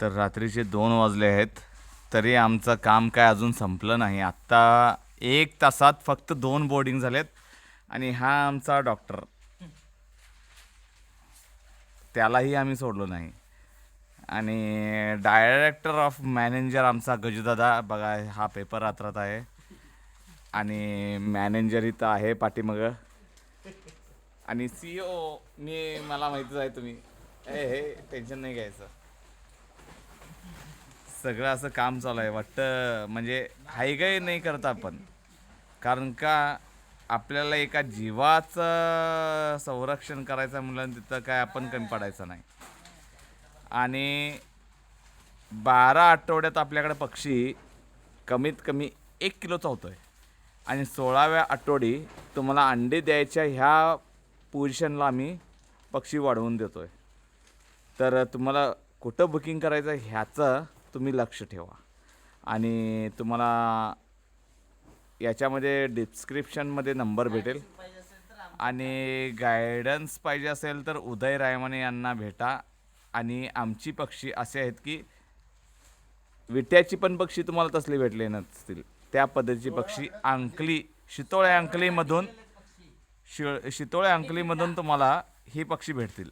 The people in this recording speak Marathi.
तर रात्रीचे दोन वाजले आहेत. तरी आमचं काम काय अजून संपलं नाही. आत्ता एक तासात फक्त दोन बोर्डिंग झालेत. आणि हा आमचा डॉक्टर त्यालाही आम्ही सोडलो नाही. आणि डायरेक्टर ऑफ मॅनेजर आमचा गजूदादा. बघा हा पेपर रात्रात आहे. आणि मॅनेजर इथं आहे पाठीमागं. आणि सी ओ मी मला माहितीच आहे तुम्ही. ए हे टेन्शन नाही घ्यायचं. सगळं असं काम चालू आहे. वाटतं म्हणजे हायगाई नाही करत आपण. कारण का आपल्याला एका जीवाचं संरक्षण करायचं म्हणलं तिथं काय आपण कमी पडायचं नाही. आणि बारा आठवड्यात आपल्याकडे पक्षी कमीत कमी एक किलोचा होतो आहे आणि सोळाव्या आठवडी तुम्हाला अंडे द्यायच्या ह्या पोझिशनला आम्ही पक्षी वाढवून देतो आहे तर तुम्हाला कुठं बुकिंग करायचं ह्याचं तुम्ही लक्ष ठेवा. आणि तुम्हाला याच्यामध्ये डिस्क्रिप्शनमध्ये नंबर भेटेल. आणि गायडन्स पाहिजे असेल तर उदय रायमाने यांना भेटा. आणि आमची पक्षी असे आहेत की विट्याची पण पक्षी तुम्हाला तसली भेटले नसतील. त्या पद्धतीची पक्षी अंकली शितोळे अंकलीमधून शि शितोळे अंकलीमधून तुम्हाला ही पक्षी भेटतील.